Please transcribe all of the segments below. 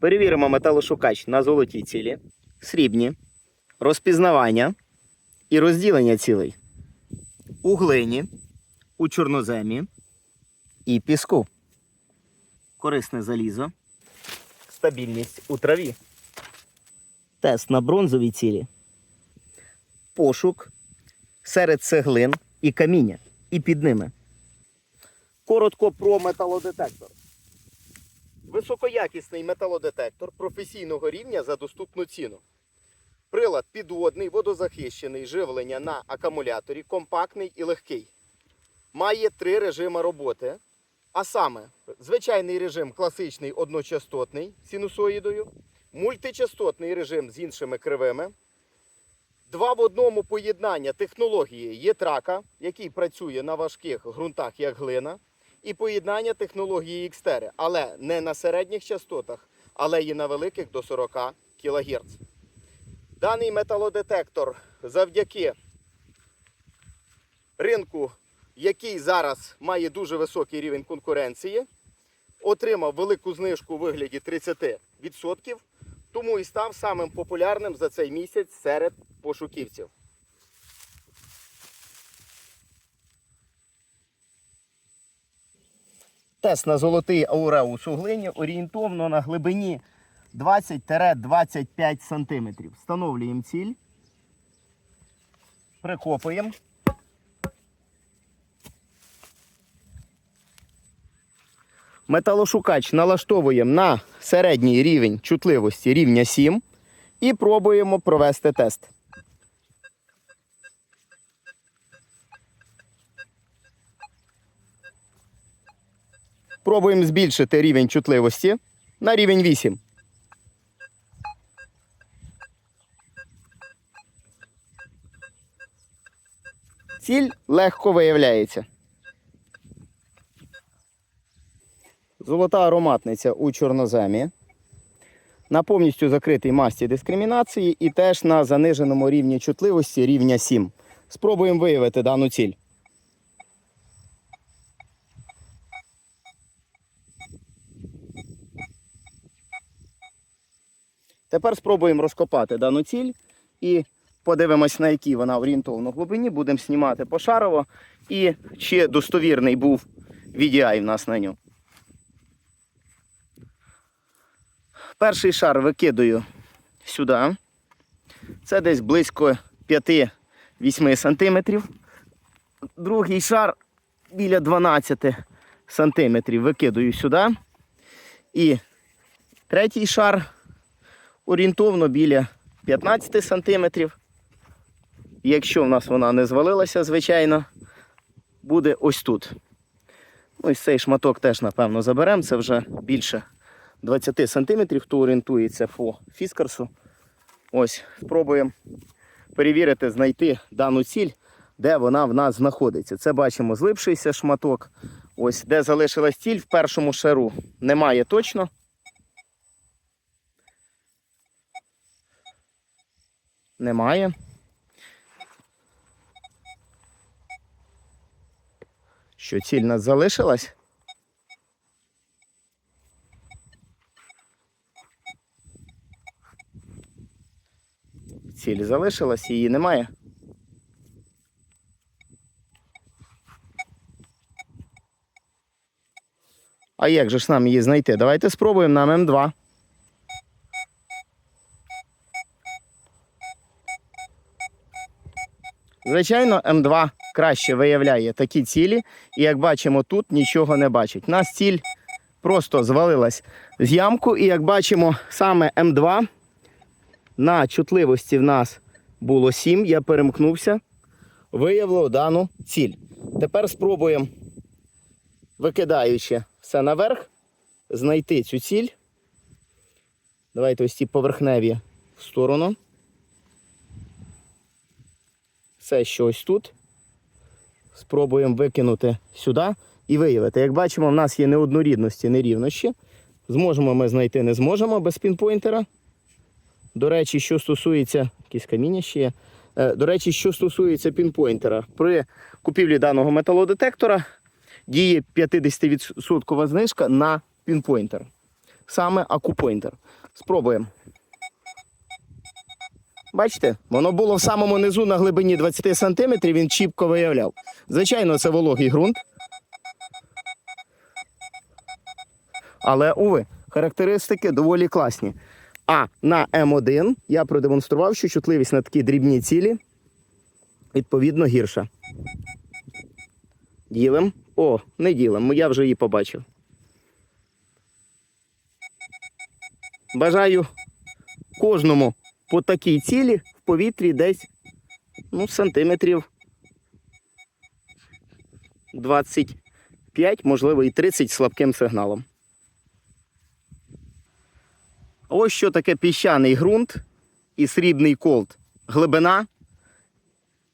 Перевіримо металошукач на золотій цілі, срібні, розпізнавання і розділення цілей. У глині, у чорноземі і піску. Корисне залізо. Стабільність у траві. Тест на бронзові цілі. Пошук серед цеглин і каміння. І під ними. Коротко про металодетектор. Високоякісний металодетектор професійного рівня за доступну ціну. Прилад підводний, водозахищений, живлення на акумуляторі, компактний і легкий. Має три режими роботи. А саме, звичайний режим класичний одночастотний синусоїдою, мультичастотний режим з іншими кривими. Два в одному поєднання технології є трака, який працює на важких ґрунтах, як глина, і поєднання технології Xterra, але не на середніх частотах, але і на великих до 40 кГц. Даний металодетектор завдяки ринку, який зараз має дуже високий рівень конкуренції, отримав велику знижку у вигляді 30%, тому і став самим популярним за цей місяць серед пошуківців. Тест на золотий ауреус у глині орієнтовно на глибині 20-25 см. Встановлюємо ціль. Прикопуємо. Металошукач налаштовуємо на середній рівень чутливості рівня 7 і пробуємо провести тест. Пробуємо збільшити рівень чутливості на рівень 8. Ціль легко виявляється. Золота ароматниця у чорноземі. На повністю закритій масті дискримінації і теж на заниженому рівні чутливості рівня 7. Спробуємо виявити дану ціль. Тепер спробуємо розкопати дану ціль і подивимось, на якій вона орієнтовно глибині. Будемо знімати пошарово і чи достовірний був VDI в нас на ньому. Перший шар викидаю сюди. Це десь близько 5-8 см. Другий шар біля 12 см викидаю сюди. І третій шар орієнтовно біля 15 см. Якщо в нас вона не звалилася, звичайно, буде ось тут. Ну, Ось цей шматок теж, напевно, заберемо. Це вже більше 20 см, хто орієнтується по фіскарсу. Ось, спробуємо перевірити, знайти дану ціль, де вона в нас знаходиться. Це бачимо злипшийся шматок. Ось, де залишилась ціль в першому шару. Немає точно. Немає. Що ціль нас залишилась? Ціль залишилась, її немає. А як же ж нам її знайти? Давайте спробуємо на М2. Звичайно, М2 краще виявляє такі цілі, і як бачимо, тут нічого не бачить. Нас ціль просто звалилась з ямку, і як бачимо, саме М2 на чутливості в нас було 7, я перемкнувся, виявило дану ціль. Тепер спробуємо, викидаючи все наверх, знайти цю ціль. Давайте ось ці поверхневі в сторону. Все, що ось тут. Спробуємо викинути сюди і виявити. Як бачимо, в нас є неоднорідності, нерівнощі. Зможемо ми знайти, не зможемо без пінпойнтера. До речі, що стосується якісь каміння ще є. Е, До речі, що стосується пінпойнтера, при купівлі даного металодетектора діє 50% знижка на пінпойнтер. саме акупойнтер. Спробуємо. Бачите, воно було в самому низу на глибині 20 см, він чіпко виявляв. Звичайно, це вологий ґрунт. Але, уви, характеристики доволі класні. А на М1 я продемонстрував, що чутливість на такі дрібні цілі відповідно гірша. Ділим. О, не ділим, я вже її побачив. Бажаю кожному по такій цілі в повітрі десь ну, сантиметрів 25, можливо, і 30 слабким сигналом. Ось що таке піщаний ґрунт і срібний колд. Глибина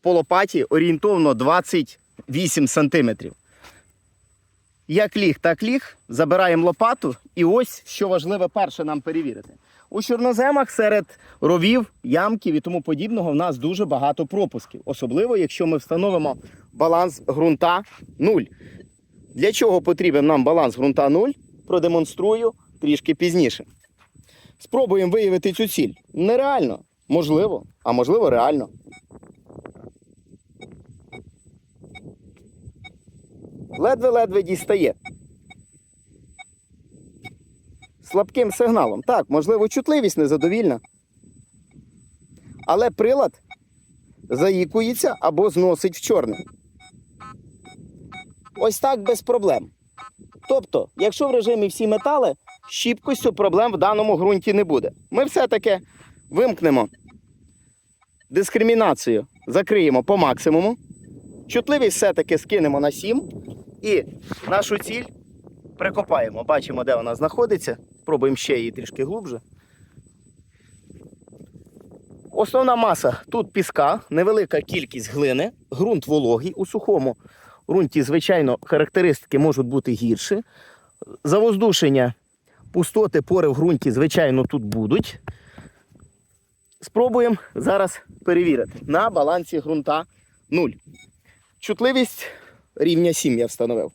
по лопаті орієнтовно 28 сантиметрів. Як ліг, так ліг. Забираємо лопату. І ось що важливе перше нам перевірити. У чорноземах серед ровів, ямків і тому подібного в нас дуже багато пропусків. Особливо, якщо ми встановимо баланс ґрунта 0. Для чого потрібен нам баланс ґрунта 0, продемонструю трішки пізніше. Спробуємо виявити цю ціль. Нереально. Можливо, а можливо, реально. Ледве-ледве дістає. Слабким сигналом. Так, можливо, чутливість незадовільна. Але прилад заїкується або зносить в чорне. Ось так без проблем. Тобто, якщо в режимі всі метали, щіпкостю проблем в даному ґрунті не буде. Ми все-таки вимкнемо дискримінацію, закриємо по максимуму. Чутливість все-таки скинемо на 7 і нашу ціль прикопаємо. Бачимо, де вона знаходиться. Спробуємо ще її трішки глубже. Основна маса тут піска, невелика кількість глини, ґрунт вологий у сухому ґрунті, звичайно, характеристики можуть бути гірші. Завоздушення, пустоти, пори в ґрунті, звичайно, тут будуть. Спробуємо зараз перевірити. На балансі ґрунта 0. Чутливість рівня 7 я встановив.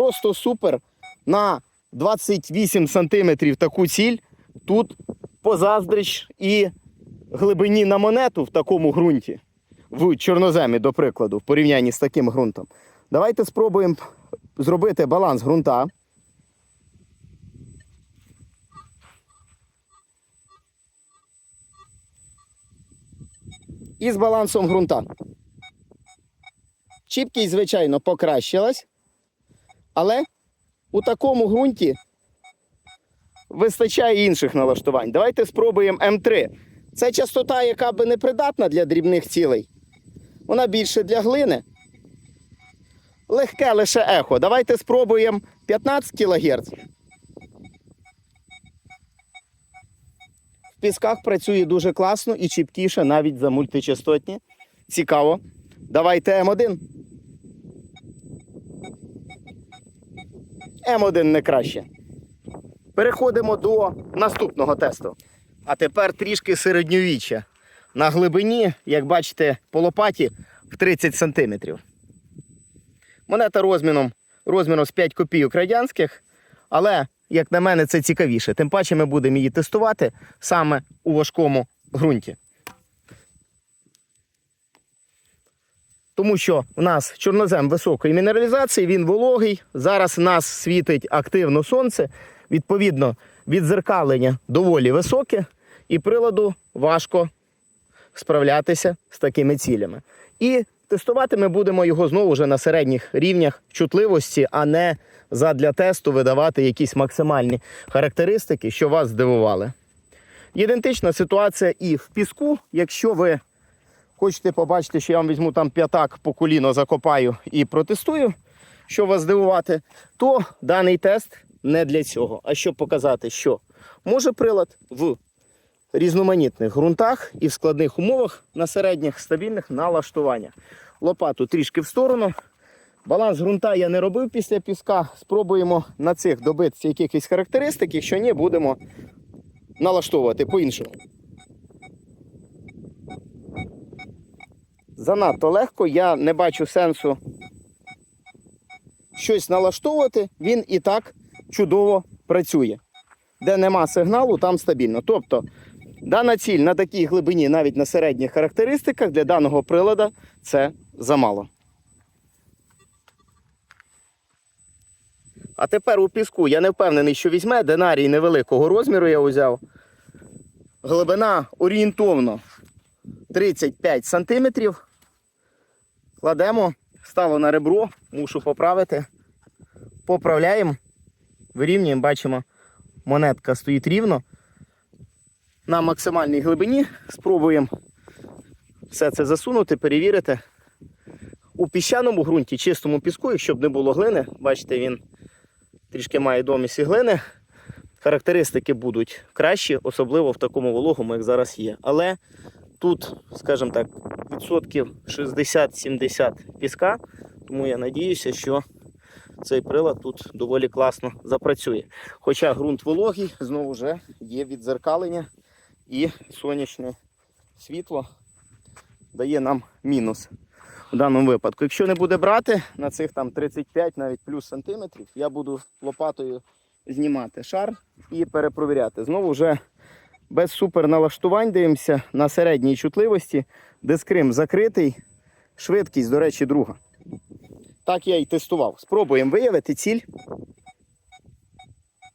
Просто супер. На 28 сантиметрів таку ціль. Тут позаздрич і глибині на монету в такому ґрунті, в чорноземі, до прикладу, в порівнянні з таким ґрунтом. Давайте спробуємо зробити баланс ґрунта. І з балансом ґрунта. Чіпкість, звичайно, покращилась, але у такому ґрунті вистачає інших налаштувань. Давайте спробуємо М3. Це частота, яка би не придатна для дрібних цілей. Вона більше для глини. Легке лише ехо. Давайте спробуємо 15 кГц. В пісках працює дуже класно і чіпкіше навіть за мультичастотні. Цікаво. Давайте М1. М1 не краще. Переходимо до наступного тесту. А тепер трішки середньовіччя. На глибині, як бачите, по лопаті в 30 см. Монета розміром, розміром з 5 копійок радянських, але, як на мене, це цікавіше. Тим паче ми будемо її тестувати саме у важкому ґрунті. Тому що в нас чорнозем високої мінералізації, він вологий. Зараз нас світить активно сонце. Відповідно, відзеркалення доволі високе, і приладу важко справлятися з такими цілями. І тестувати ми будемо його знову вже на середніх рівнях чутливості, а не задля тесту видавати якісь максимальні характеристики, що вас здивували. Ідентична ситуація і в піску, якщо ви хочете побачити, що я вам візьму там п'ятак по коліно закопаю і протестую, що вас здивувати, то даний тест не для цього, а щоб показати, що може прилад в різноманітних ґрунтах і в складних умовах на середніх стабільних налаштуваннях. Лопату трішки в сторону. Баланс ґрунта я не робив після піска. Спробуємо на цих добитися якихось характеристик, якщо ні, будемо налаштовувати по-іншому. Занадто легко, я не бачу сенсу щось налаштовувати, він і так чудово працює. Де нема сигналу, там стабільно. Тобто, дана ціль на такій глибині, навіть на середніх характеристиках, для даного прилада це замало. А тепер у піску я не впевнений, що візьме динарій невеликого розміру я узяв. Глибина орієнтовно 35 сантиметрів. Кладемо, ставимо на ребро, мушу поправити. Поправляємо, вирівнюємо, бачимо, монетка стоїть рівно. На максимальній глибині спробуємо все це засунути, перевірити. У піщаному ґрунті, чистому піску, якщо б не було глини, бачите, він трішки має домісі глини. Характеристики будуть кращі, особливо в такому вологому, як зараз є. Але тут, скажімо так, відсотків 60-70 піска, тому я надіюся, що цей прилад тут доволі класно запрацює. Хоча ґрунт вологий, знову вже є відзеркалення і сонячне світло дає нам мінус в даному випадку. Якщо не буде брати на цих там 35 навіть плюс сантиметрів, я буду лопатою знімати шар і перепровіряти. Знову вже без суперналаштувань дивимося на середній чутливості. Дискрим закритий, швидкість, до речі, друга. Так я і тестував. Спробуємо виявити ціль.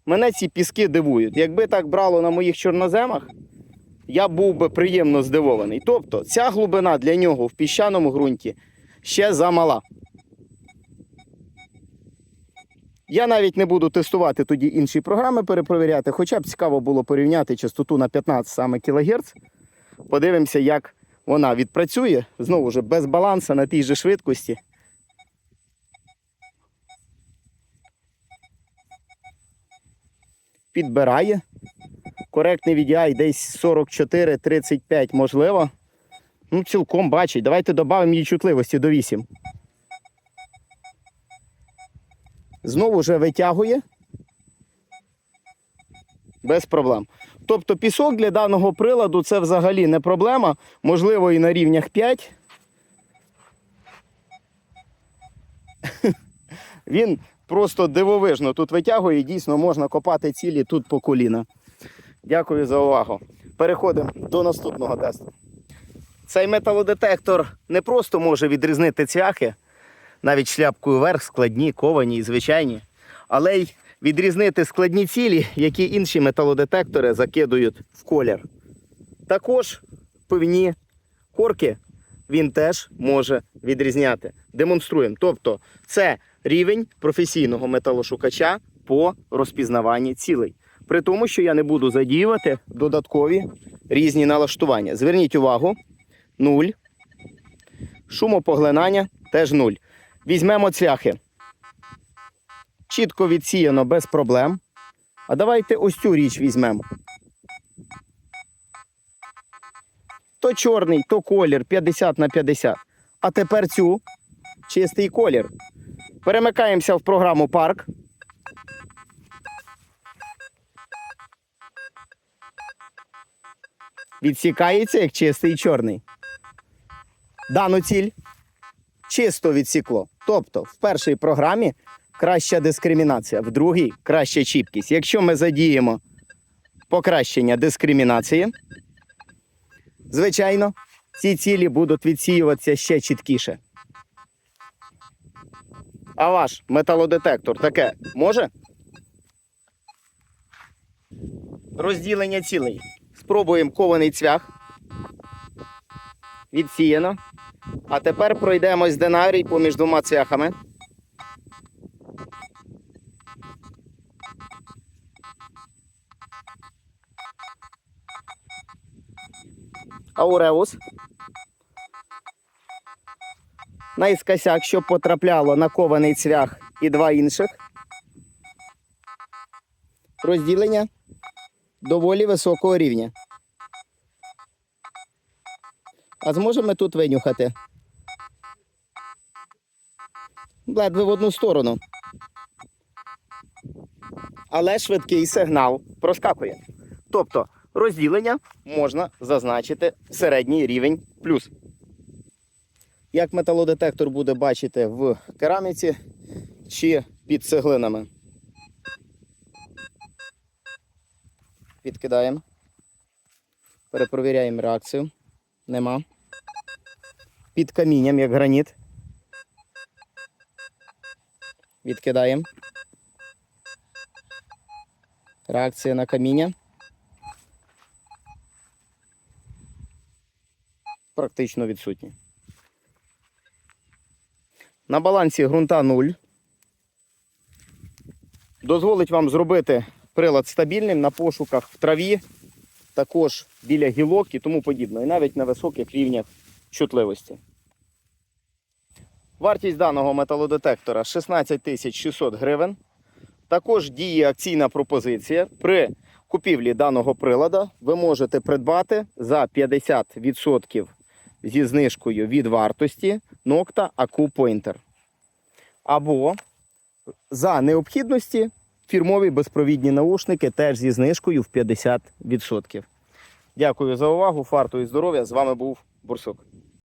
Мене ці піски дивують. Якби так брало на моїх чорноземах, я був би приємно здивований. Тобто ця глибина для нього в піщаному ґрунті ще замала. Я навіть не буду тестувати тоді інші програми, перепровіряти, хоча б цікаво було порівняти частоту на 15 саме кГц. Подивимося, як вона відпрацює. Знову ж без балансу на тій же швидкості. Підбирає. Коректний VDI десь 44-35 можливо. Ну, цілком бачить. Давайте додамо її чутливості до 8. Знову вже витягує. Без проблем. Тобто пісок для даного приладу це взагалі не проблема. Можливо, і на рівнях 5. Він просто дивовижно тут витягує, дійсно можна копати цілі тут по коліна. Дякую за увагу. Переходимо до наступного тесту. Цей металодетектор не просто може відрізнити цвяхи, навіть шляпкою вверх, складні, ковані і звичайні, але й відрізнити складні цілі, які інші металодетектори закидують в колір. Також пивні корки він теж може відрізняти. Демонструємо. Тобто, це рівень професійного металошукача по розпізнаванні цілей. При тому, що я не буду задіювати додаткові різні налаштування. Зверніть увагу, 0. Шумопоглинання теж 0. Візьмемо цвяхи. Чітко відсіяно без проблем. А давайте ось цю річ візьмемо. То чорний, то колір 50 на 50. А тепер цю чистий колір. Перемикаємося в програму парк. Відсікається як чистий чорний. Дану ціль чисто відсікло. Тобто в першій програмі краща дискримінація, в другій краща чіпкість. Якщо ми задіємо покращення дискримінації, звичайно, ці цілі будуть відсіюватися ще чіткіше. А ваш металодетектор таке може? Розділення цілей. Спробуємо кований цвях. Відсіяно. А тепер пройдемось динарій поміж двома цвяхами. Ауреус. Найскосяк, щоб потрапляло на кований цвях і два інших. Розділення доволі високого рівня. А зможемо тут винюхати? Ледве в одну сторону. Але швидкий сигнал проскакує. Тобто розділення можна зазначити середній рівень плюс. Як металодетектор буде бачити в кераміці, чи під цеглинами. Підкидаємо. Перепровіряємо реакцію. Нема. Під камінням, як граніт. Відкидаємо. Реакція на каміння. Практично відсутні. На балансі ґрунта 0. Дозволить вам зробити прилад стабільним на пошуках в траві, також біля гілок і тому подібне, і навіть на високих рівнях чутливості. Вартість даного металодетектора 16 600 гривень. Також діє акційна пропозиція. При купівлі даного прилада ви можете придбати за 50% зі знижкою від вартості Nocta Pointer. Або за необхідності фірмові безпровідні наушники теж зі знижкою в 50%. Дякую за увагу. Фарту і здоров'я. З вами був Бурсук.